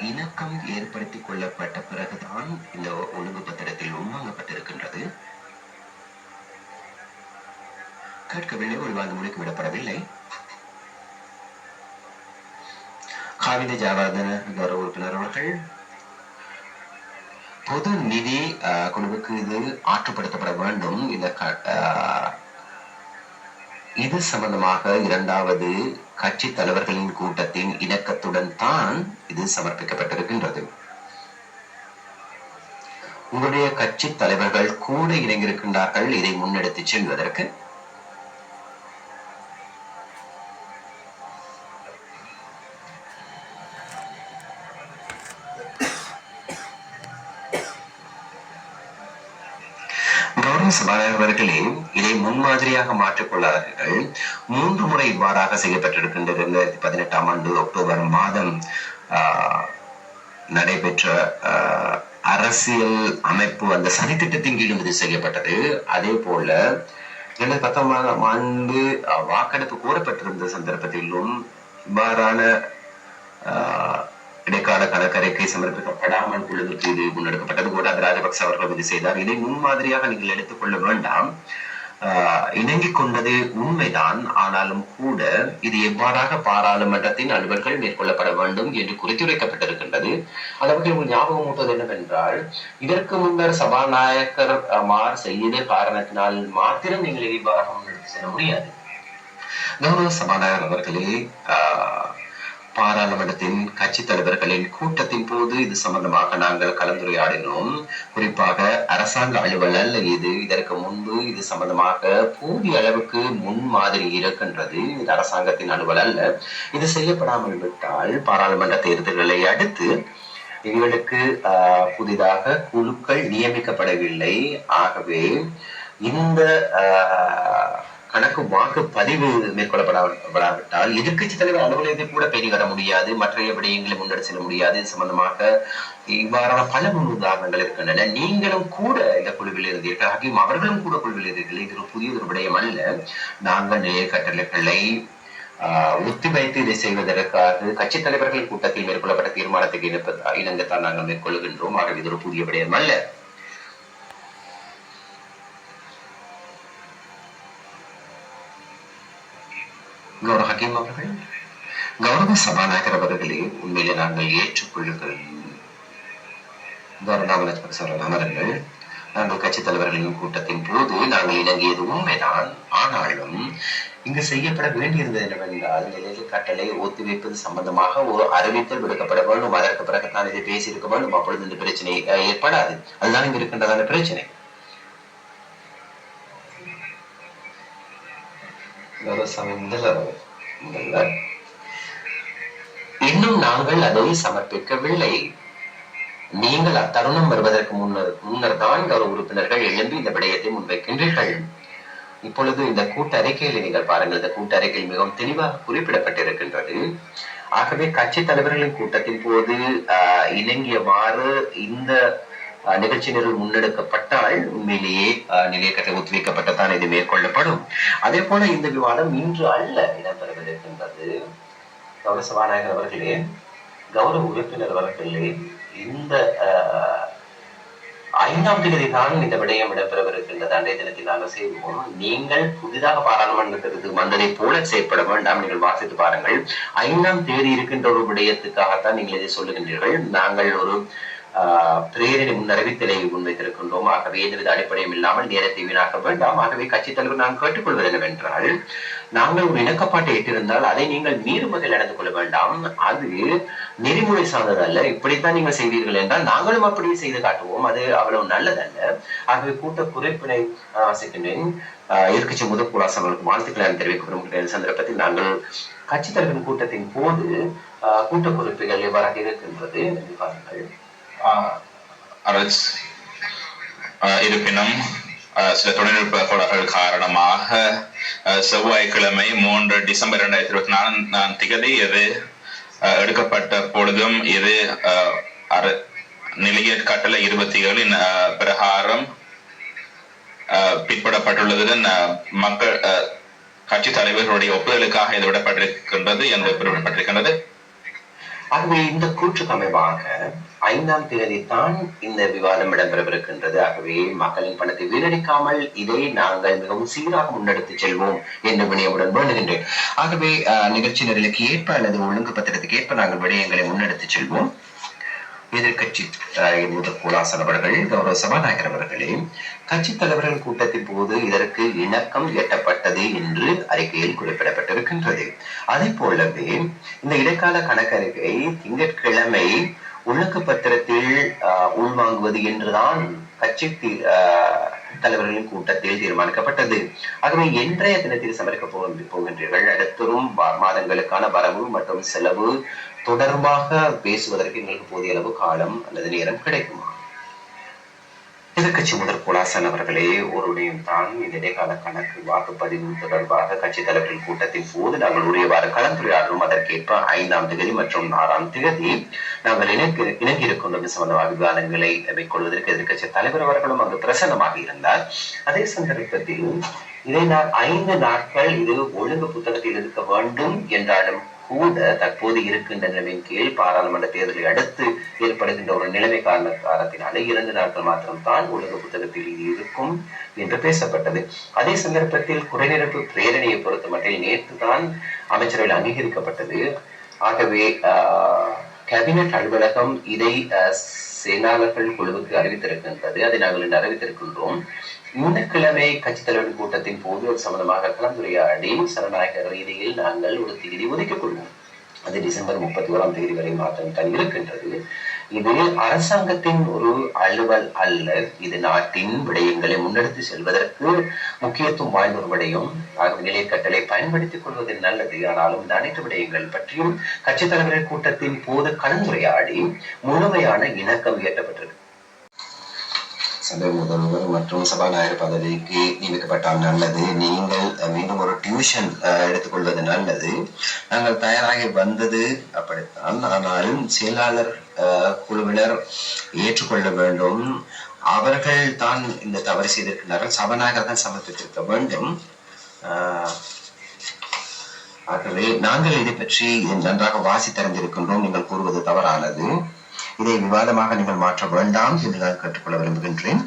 இணக்கம் ஏற்படுத்திக் கொள்ளப்பட்ட பிறகுதான் இந்த ஒழுங்கு பத்திரத்தில் உள்வாங்கப்பட்டிருக்கின்றது. கேட்கவில்லை உள்வாங்க முடிக்கு விடப்படவில்லை. காவித ஜாவர்தன கௌரவ உறுப்பினர் அவர்கள் பொது நிதி அஹ், குழுவுக்கு இது ஆற்றுப்படுத்தப்பட வேண்டும். இந்த க- இது சம்பந்தமாக இரண்டாவது கட்சி தலைவர்களின் கூட்டத்தின் இணக்கத்துடன் தான் இது சமர்ப்பிக்கப்பட்டிருக்கின்றது. உங்களுடைய கட்சி தலைவர்கள் கூட இணைந்திருக்கின்றார்கள் இதை முன்னெடுத்து செல்வதற்கு. கௌரவ இதை முன்மாதிரியாக மாற்றிக்கொள்ளாதவர்கள் மூன்று முறை இவ்வாறாக செய்யப்பட்டிருக்கின்றது. இரண்டாயிரத்தி பதினெட்டாம் ஆண்டு அக்டோபர் மாதம் ஆஹ், நடைபெற்ற ஆஹ், அரசியல் அமைப்பு அந்த சதித்திட்டத்தின் கீழும் இது செய்யப்பட்டது. அதே போல இரண்டாயிரத்தி பத்தொன்பதாம் ஆண்டு வாக்கெடுப்பு கோரப்பட்டிருந்த சந்தர்ப்பத்திலும் இவ்வாறான ஆஹ், இடைக்கால கடற்கரைக்கு சமர்ப்பிக்கப்படாமல் குழுவுக்கு இது முன்னெடுக்கப்பட்டது. கோட்டாபய ராஜபக்ச அவர்கள் இது செய்தார். இதை முன்மாதிரியாக நீங்கள் எடுத்துக்கொள்ள வேண்டாம். ஆஹ், இணங்கிக் கொண்டது உண்மைதான். ஆனாலும் கூட இது எவ்வாறாக பாராளுமன்றத்தின் அலுவல்கள் மேற்கொள்ளப்பட வேண்டும் என்று குறித்துரைக்கப்பட்டிருக்கின்றது. அளவுக்கு உங்கள் ஞாபகம் ஊட்டுவது என்னவென்றால் இதற்கு முன்னர் சபாநாயகர் அஹ், மார் செய்த காரணத்தினால் மாத்திரம் நீங்கள் இதை இவ்வாறாக முன்னெடுத்து செல்ல முடியாது. கௌரவ சபாநாயகர் அவர்களே ஆஹ், பாராளுமன்றத்தின் கட்சி தலைவர்களின் கூட்டத்தின் போது இது சம்பந்தமாக நாங்கள் கலந்துரையாடினோம். குறிப்பாக அரசாங்க அலுவல் அல்ல இது. இதற்கு முன்பு இது சம்பந்தமாக போதிய அளவுக்கு முன் மாதிரி இருக்கின்றது. இது அரசாங்கத்தின் அலுவல் அல்ல. இது செய்யப்படாமல் விட்டால் பாராளுமன்ற தேர்தல்களை அடுத்து எங்களுக்கு ஆஹ், புதிதாக குழுக்கள் நியமிக்கப்படவில்லை. ஆகவே இந்த ஆஹ், கணக்கு வாக்கு பதிவு மேற்கொள்ளப்படாவிட்டால் எதிர்க்கட்சி தலைவர் அலுவலகத்தை கூட பெரிய வர முடியாது. மற்ற விடயங்களை முன்னெடுத்து செல்ல முடியாது. இது சம்பந்தமாக இவ்வாறான பல முன் உதாரணங்கள் இருக்கின்றன. நீங்களும் கூட இந்த குழுவில் இருந்தீர்கள். ஹக்கீம் அவர்களும் கூட குழுவில் இருந்தீர்கள். இது ஒரு புதிய ஒரு விடயம் அல்ல. நாங்கள் நிலைய கட்டளைகளை ஆஹ், ஒத்திவைத்து இதை செய்வதற்காக கட்சி தலைவர்கள் கூட்டத்தில் மேற்கொள்ளப்பட்ட தீர்மானத்துக்கு இணப்ப- இணங்கத்தான் நாங்கள் மேற்கொள்கின்றோம். ஆகவே இது ஒரு புதிய விடயம் அல்ல. கௌரவ அவர்கள் கௌரவ சபாநாயகர் அவர்களே உண்மையிலே நாங்கள் ஏற்றுக்கொள்ளுங்கள். கௌரவ சார் அமரர்கள் நாங்கள் கட்சித் தலைவர்களின் கூட்டத்தின் போது நாங்கள் இணங்கியது உண்மைதான். ஆனாலும் இங்கு செய்யப்பட வேண்டியிருந்தது என்னவென்றால் நிலையில் கட்டளை ஒத்திவைப்பது சம்பந்தமாக ஒரு அறிவித்தல் விடுக்கப்பட வேண்டும். அதற்கு பிறகுதான் இதை பேசியிருக்க வேண்டும். அப்பொழுது இந்த பிரச்சனை ஏற்படாது. அதுதான் இங்கு இருக்கின்றதான பிரச்சனை. கௌரவ சாமி இன்னும் நாங்கள் அதை சமர்ப்பிக்கவில்லை. நீங்கள் அத்தருணம் வருவதற்கு முன்னர் முன்னர் தான் கௌரவ உறுப்பினர்கள் எழும்பி இந்த விடயத்தை முன்வைக்கின்றீர்கள். இப்பொழுது இந்த கூட்டறிக்கையில் நீங்கள் பாருங்கள் இந்த கூட்டறிக்கையில் மிகவும் தெளிவாக குறிப்பிடப்பட்டிருக்கின்றது. ஆகவே கட்சி தலைவர்களின் கூட்டத்தின் போது ஆஹ், இணங்கியவாறு இந்த நிகழ்ச்சி நிரல் முன்னெடுக்கப்பட்டால் உண்மையிலேயே ஆஹ், நிலைய கட்டளை ஒத்திவைக்கப்பட்டதான் இது மேற்கொள்ளப்படும். அதே போல இந்த விவாதம் இன்று அல்ல இடம்பெறவிருக்கின்றது. கௌரவ சபாநாயகர் அவர்களே கௌரவ உறுப்பினர் அவர்களே இந்த ஐந்தாம் தேதி தான் இந்த விடயம் இடம்பெறவிருக்கின்றது. அன்றைய தினத்தில் நாங்கள் செய்வோம் நீங்கள் புதிதாக பாராளுமன்றத்திற்கு வந்ததை போல செயற்பட வேண்டாம். நீங்கள் வாசித்து பாருங்கள். ஐந்தாம் தேதி இருக்கின்ற ஒரு விடயத்துக்காகத்தான் நீங்கள் இதை சொல்லுகின்றீர்கள். நாங்கள் ஒரு பிரேரணை முன்னறிவித்தலை முன்வைத்திருக்கின்றோம். ஆகவே எந்தவித அடிப்படையும் இல்லாமல் நேரத்தை வீணாக்க வேண்டாம். ஆகவே கட்சித் தலைவர் நான் கேட்டுக்கொள்வது என்னவென்றால் நாங்கள் ஒரு இணக்கப்பாட்டை இட்டிருந்தால் அதை நீங்கள் மீறும் வகையில் நடந்து கொள்ள வேண்டாம். அது நெறிமுறை சார்ந்தது அல்ல இப்படித்தான் நீங்கள் செய்வீர்கள் என்றால் நாங்களும் அப்படியே செய்து காட்டுவோம். அது அவ்வளவு நல்லதல்ல. ஆகவே கூட்ட குறைப்பினை ஆசைக்கின்றேன். எதிர்கட்சி முதற்குழாசம் அவர்களுக்கு வாழ்த்துக்களை தெரிவிக்க விரும்புகிற சந்தர்ப்பத்தில் நாங்கள் கட்சித் தலைவரின் கூட்டத்தின் போது ஆஹ், கூட்ட குறிப்புகள் எவ்வாறாக இருக்கின்றது பாருங்கள். இருப்பினும் ஆஹ் சில தொழில்நுட்ப கோளாறுகள் காரணமாக செவ்வாய்க்கிழமை மூன்று டிசம்பர் இரண்டாயிரத்தி இருபத்தி நாலு நான் திகதி எது எடுக்கப்பட்ட பொழுதும் இது ஆஹ் அர- நிலைய கட்டளை இருபத்தி ஏழின் ஆஹ் பிரகாரம் ஆஹ் பிற்படப்பட்டுள்ளதுடன் மக்கள் கட்சி தலைவர்களுடைய ஒப்புதலுக்காக இது விடப்பட்டிருக்கின்றது என்று குறிப்பிடப்பட்டிருக்கின்றது. ஆகவே இந்த கூற்றுக்கு அமைவாக ஐந்தாம் தேதி தான் இந்த விவாதம் இடம்பெறவிருக்கின்றது. ஆகவே மக்களின் பணத்தை வீணடிக்காமல் இதை நாங்கள் மிகவும் சீராக முன்னெடுத்து செல்வோம் என்று வினயமுடன் வேண்டுகின்றேன். ஆகவே நிகழ்ச்சியினர்களுக்கு ஏற்ப அல்லது ஒழுங்கு பத்திரத்துக்கு ஏற்ப நாங்கள் விடயங்களை முன்னெடுத்து செல்வோம். எதிர்கட்சி முதல் குலாசன் அவர்கள் கௌரவ சபாநாயகர் அவர்களே கட்சி தலைவர்கள் கூட்டத்தின் போது இதற்கு இணக்கம் எட்டப்பட்டது என்று அறிக்கையில் குறிப்பிடப்பட்டிருக்கின்றது. அதே போலவே இந்த இடைக்கால கணக்கறிக்கை திங்கட்கிழமை உள்ளக்கு பத்திரத்தில் உள்வாங்குவது என்றுதான் கட்சி ஆஹ், தலைவர்களின் கூட்டத்தில் தீர்மானிக்கப்பட்டது. ஆகவே இன்றைய தினத்தில் சமர்க்க போகின்றீர்கள். அடுத்தரும் மாதங்களுக்கான வரவு மற்றும் செலவு தொடர்பாக பேசுவதற்கு எங்களுக்கு போதிய அளவு காலம் அல்லது நேரம் கிடைக்குமா? எதிர்கட்சி முதல் குலாசன் அவர்களே ஒருவரையும் தான் இந்த இடைக்கால கணக்கு வாக்குப்பதிவு தொடர்பாக கட்சி தலைவர்கள் கூட்டத்தின் போது நாங்கள் உரியவாறு கலந்துரையாடலும் அதற்கேற்ப ஐந்தாம் தேதி மற்றும் ஆறாம் தேதி நாங்கள் இணங்க இணங்கியிருக்கின்றது சம்பந்தமாக விவாதங்களை மேற்கொள்வதற்கு எதிர்கட்சி தலைவர் அவர்களும் அங்கு பிரசன்னமாக இருந்தார். அதே சந்தர்ப்பத்தில் இதை நான் ஐந்து நாட்கள் இது ஒழுங்கு புத்தகத்தில் இருக்க வேண்டும் என்றாலும் கூட தற்போது இருக்கின்ற நிலைமையின் கீழ் பாராளுமன்ற தேர்தலை அடுத்து ஏற்படுகின்ற ஒரு நிலைமை காரண காரணத்தினாலே இரண்டு நாட்கள் மாத்திரம்தான் உலக புத்தகத்தில் இது இருக்கும் என்று பேசப்பட்டது. அதே சந்தர்ப்பத்தில் குறைநிரப்பு பிரேரணையை பொறுத்த மட்டில் நேற்று தான் அமைச்சரவையில் அங்கீகரிக்கப்பட்டது. ஆகவே ஆஹ், கேபினட் அலுவலகம் இதை செயலாளர்கள் குழுவுக்கு அறிவித்திருக்கின்றது. அதை நாங்கள் இன்று அறிவித்திருக்கின்றோம். இந்த கிழமை கட்சித் தலைவர்கள் கூட்டத்தின் போது அது சம்பந்தமாக கலந்துரையாடி சனநாயக ரீதியில் நாங்கள் ஒரு தேதி ஒதுக்கிக் கொள்வோம். அது டிசம்பர் முப்பத்தி ஓராம் தேதி வரை மாற்றம் தான் இருக்கின்றது. இது அரசாங்கத்தின் ஒரு அலுவல் அல்ல. இது நாட்டின் விடயங்களை முன்னெடுத்து செல்வதற்கு முக்கியத்துவம் வாய்ந்த ஒரு விடயம். நிலை கட்டளை பயன்படுத்திக் கொள்வது நல்லது. ஆனாலும் இந்த அனைத்து விடயங்கள் பற்றியும் கட்சித் தலைவர்கள் கூட்டத்தின் போது கலந்துரையாடி முழுமையான இணக்கம் இயற்றப்பட்டிருக்கு சபை முதல்வர் மற்றும் சபாநாயகர் பதவிக்கு நியமிக்கப்பட்டால் நல்லது. நீங்கள் மீண்டும் ஒரு டியூஷன் எடுத்துக்கொள்வது நல்லது. நாங்கள் தயாராகி வந்தது அப்படித்தான். ஆனால் செயலாளர் குழுவினர் ஏற்றுக்கொள்ள வேண்டும். அவர்கள் தான் இந்த தவறு செய்திருக்கிறார்கள். சபாநாயகர் தான் சமர்ப்பித்திருக்க வேண்டும். ஆகவே நாங்கள் இதை பற்றி நன்றாக வாசித்தறிந்திருக்கின்றோம். நீங்கள் கூறுவது தவறானது. இதை விவாதமாக நீங்கள் மாற்ற வேண்டாம் என்று நான் கேட்டுக்கொள்ள விரும்புகின்றேன்.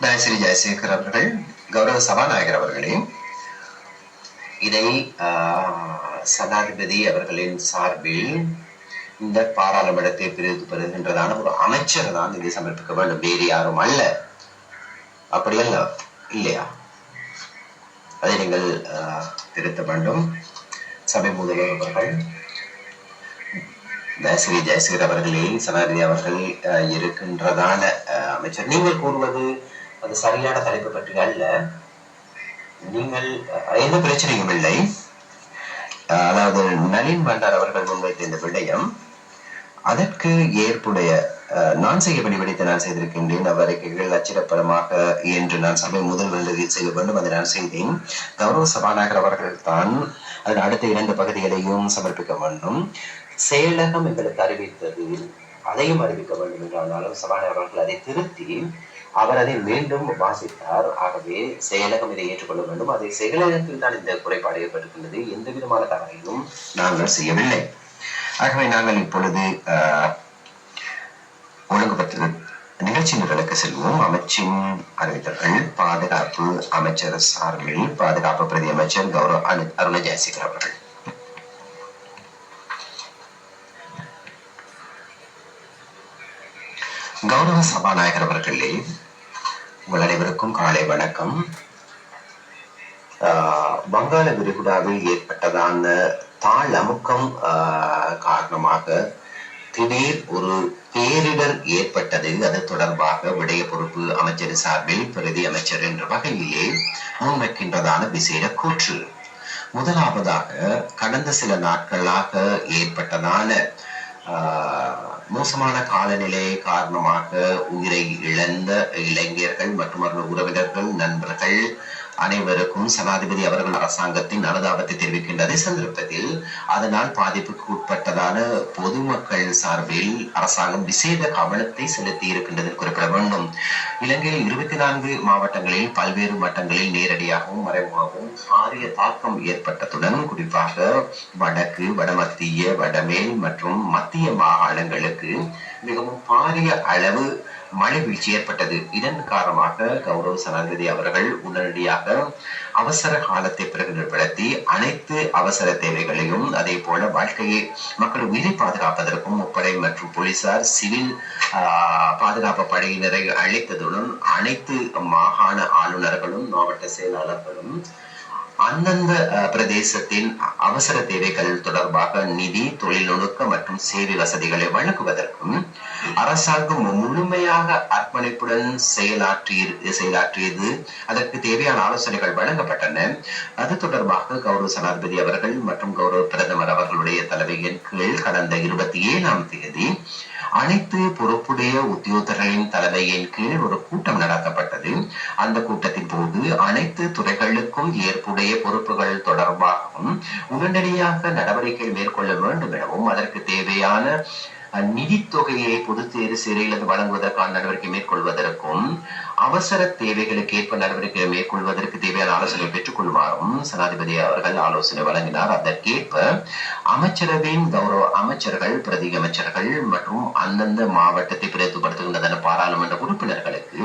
தயசிரி ஜெயசேகர் அவர்கள் கௌரவ சபாநாயகர் அவர்களே இதை ஆஹ், சனாதிபதி அவர்களின் சார்பில் இந்த பாராளுமன்றத்தை பிரித்து ஒரு அமைச்சர் தான் இதை சமர்ப்பிக்க வேண்டும். வேறு யாரும் அல்ல. அப்படியல்ல இல்லையா? அதை நீங்கள் திருத்த வேண்டும். சபை முதல்வர் அவர்கள் ஸ்ரீ ஜெயசீர் அவர்களே சனாதிபதி அவர்கள் இருக்கின்றதான அமைச்சர். நீங்கள் கூறுவது அது சரியான தலைப்பு பற்றி அல்ல. நீங்கள் எந்த பிரச்சனையும் இல்லை. அதாவது நளின் பண்டார் அவர்கள் முன்வைத்த இந்த விடயம் அதற்கு ஏற்புடைய அஹ், நான் பணி விடைத்து நான் செய்திருக்கின்றேன். அவ்வறிக்கைகள் அச்சிடப்படமாக என்று நான் சபை முதல் நிலையில் செய்ய வேண்டும் அதை நான் செய்தேன். கௌரவ சபாநாயகர் அவர்கள் தான் அதன் அடுத்த இரண்டு பகுதிகளையும் சமர்ப்பிக்க வேண்டும். செயலகம் எங்களுக்கு அறிவித்தது அதையும் அறிவிக்க வேண்டும் என்றாலும் சபாநாயகர் அவர்கள் அதை திருத்தி அவர் அதை மீண்டும் வாசித்தார். ஆகவே செயலகம் இதை ஏற்றுக்கொள்ள வேண்டும். அதை செயலகத்தில் தான் இந்த குறைபாடு ஏற்பட்டிருக்கின்றது. எந்த விதமான தவறையும் நாங்கள் செய்யவில்லை. ஆகவே நாங்கள் இப்பொழுது ஆஹ், ஒழுங்குபடுத்த நிகழ்ச்சி நிரலுக்கு செல்வோம். அமைச்சின் அறிவித்தல்கள் பாதுகாப்பு அமைச்சர் சார்பில் பாதுகாப்பு பிரதி அமைச்சர் கௌரவ அருண ஜெயசேகர் அவர்கள். கௌரவ சபாநாயகர் அவர்களே உங்கள் அனைவருக்கும் காலை வணக்கம். வங்காள விரிகுடாவில் ஏற்பட்டதான தாழ் அமுக்கம் காரணமாக திடீர் ஒரு பேரிடர் ஏற்பட்டது. அது தொடர்பாக விடய பொறுப்பு அமைச்சர் சார்பில் பிரதி அமைச்சர் என்ற வகையிலே முன்வைக்கின்றதான விசேட கூற்று. முதலாவதாக கடந்த சில நாட்களாக ஏற்பட்டதான மோசமான காலநிலை காரணமாக உயிரை இழந்த இளைஞர்கள் மற்றும் அவர்கள் உறவினர்கள் நண்பர்கள் அனைவருக்கும் சனாதிபதி அவர்கள் அரசாங்கத்தின் அனுதாபத்தை தெரிவிக்கின்றதை. சந்தர்ப்பத்தில் அதனால் பாதிப்புக்கு உட்பட்டதான பொதுமக்கள் சார்பில் அரசாங்கம் விசேட கவனத்தை செலுத்தி இருக்கின்றது குறிப்பிட வேண்டும். இலங்கையில் இருபத்தி நான்கு மாவட்டங்களில் பல்வேறு மட்டங்களில் நேரடியாகவும் மறைமுகமாகவும் பாரிய தாக்கம் ஏற்பட்டதுடன் குறிப்பாக வடக்கு வடமத்திய வடமேல் மற்றும் மத்திய மாகாணங்களுக்கு மிகவும் பாரிய அளவு மழை வீழ்ச்சி ஏற்பட்டது. இதன் காரணமாக கௌரவ சனாதிபதி அவர்கள் உடனடியாக அவசர காலத்தை பிறகு நிறுவனத்தி அனைத்து அவசர தேவைகளையும் அதே போல வாழ்க்கையை மக்கள் உயிரை பாதுகாப்பதற்கும் முப்படை மற்றும் போலீசார் சிவில் பாதுகாப்பு படையினரை அழைத்ததுடன் அனைத்து மாகாண ஆளுநர்களும் மாவட்ட செயலாளர்களும் அந்தந்த பிரதேசத்தின் அவசர தேவைகள் தொடர்பாக நிதி தொழில்நுட்ப மற்றும் சேவை வசதிகளை வழங்குவதற்கும் அரசாங்கம் முழுமையாக அர்ப்பணிப்புடன் செயலாற்றி செயலாற்றியது. அதற்கு தேவையான ஆலோசனைகள் வழங்கப்பட்டன. அது தொடர்பாக கௌரவ சனாதிபதி அவர்கள் மற்றும் கௌரவ பிரதமர் அவர்களுடைய தலைமையின் கீழ் கடந்த இருபத்தி ஏழாம் தேதி அனைத்து பொறுப்புடைய உத்தியோகர்களின் தலைமையின் கீழ் ஒரு கூட்டம் நடத்தப்பட்டது. அந்த கூட்டத்தின் போது அனைத்து துறைகளுக்கும் ஏற்புடைய பொறுப்புகள் தொடர்பாகவும் உடனடியாக நடவடிக்கை மேற்கொள்ள வேண்டும் எனவும் அதற்கு தேவையான நிதித்தொகையை பொதுத்தேர்வு சிறையில் வழங்குவதற்கான நடவடிக்கை மேற்கொள்வதற்கும் அவசர தேவைகளுக்கு ஏற்ப நடவடிக்கை மேற்கொள்வதற்கு தேவையான ஆலோசனை பெற்றுக் கொள்வாரும் சனாதிபதி அவர்கள் ஆலோசனை வழங்கினார். அதற்கேற்ப அமைச்சரவையின் கௌரவ அமைச்சர்கள் பிரதி அமைச்சர்கள் மற்றும் அந்தந்த மாவட்டத்தை பிரதிபடுத்துகின்றன பாராளுமன்ற உறுப்பினர்களுக்கு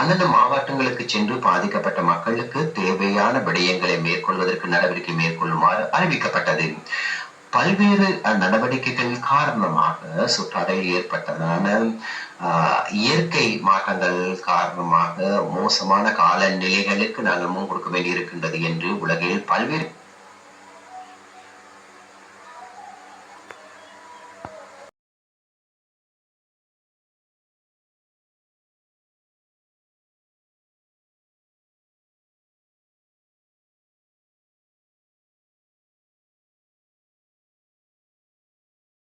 அந்தந்த மாவட்டங்களுக்கு சென்று பாதிக்கப்பட்ட மக்களுக்கு தேவையான விடயங்களை மேற்கொள்வதற்கு நடவடிக்கை மேற்கொள்ளுமாறு அறிவிக்கப்பட்டது. பல்வேறு நடவடிக்கைகள் காரணமாக சுற்றாடையில் ஏற்பட்டதான ஆஹ், இயற்கை மாற்றங்கள் காரணமாக மோசமான காலநிலைகளுக்கு நாங்கள் முன் கொடுக்க வேண்டியிருக்கின்றது என்று உலகில் பல்வேறு